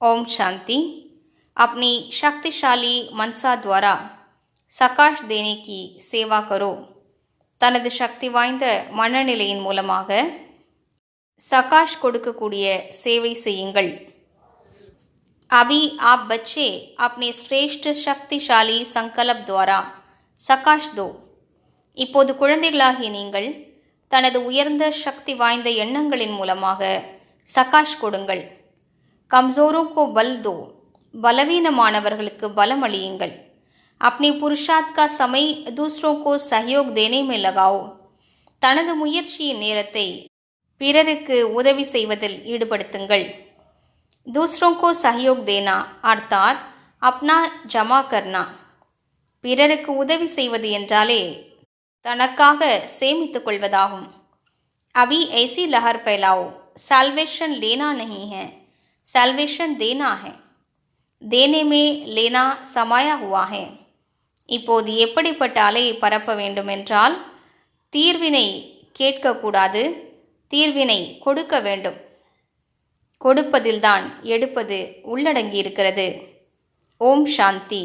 ओम शांति अपनी शक्तिशाली मनसा द्वारा சகாஷ் தேனே கி சேவா கரோ தனது சக்தி வாய்ந்த மனநிலையின் மூலமாக சகாஷ் கொடுக்கக்கூடிய சேவை செய்யுங்கள் अभी आप बच्चे अपने श्रेष्ठ शक्तिशाली संकल्प द्वारा சகாஷ் தோ இப்போது குழந்தைகளாகிய நீங்கள் தனது உயர்ந்த சக்தி வாய்ந்த எண்ணங்களின் மூலமாக சகாஷ் கொடுங்கள் கம்சோரோ கோ பல் தோ பலவீனமானவர்களுக்கு பலம் அளியுங்கள் अपने पुरुषार्थ का समय दूसरों को सहयोग देने में लगाओ தனது முயற்சியின் நேரத்தை பிறருக்கு உதவி செய்வதில் ஈடுபடுத்துங்கள் दूसरों को सहयोग देना अर्थात अपना जमा करना பிறருக்கு உதவி செய்வது என்றாலே தனக்காக சேமித்துக் கொள்வதாகும் अभी ऐसी लहर फैलाओ साल्वेशन लेना नहीं है साल्वेशन देना है देने में लेना समाया हुआ है இப்போது எப்படிப்பட்ட அலையை பரப்ப வேண்டுமென்றால் தீர்வினை கேட்கக்கூடாது தீர்வினை கொடுக்க வேண்டும் கொடுப்பதில்தான் எடுப்பது உள்ளடங்கியிருக்கிறது ஓம் சாந்தி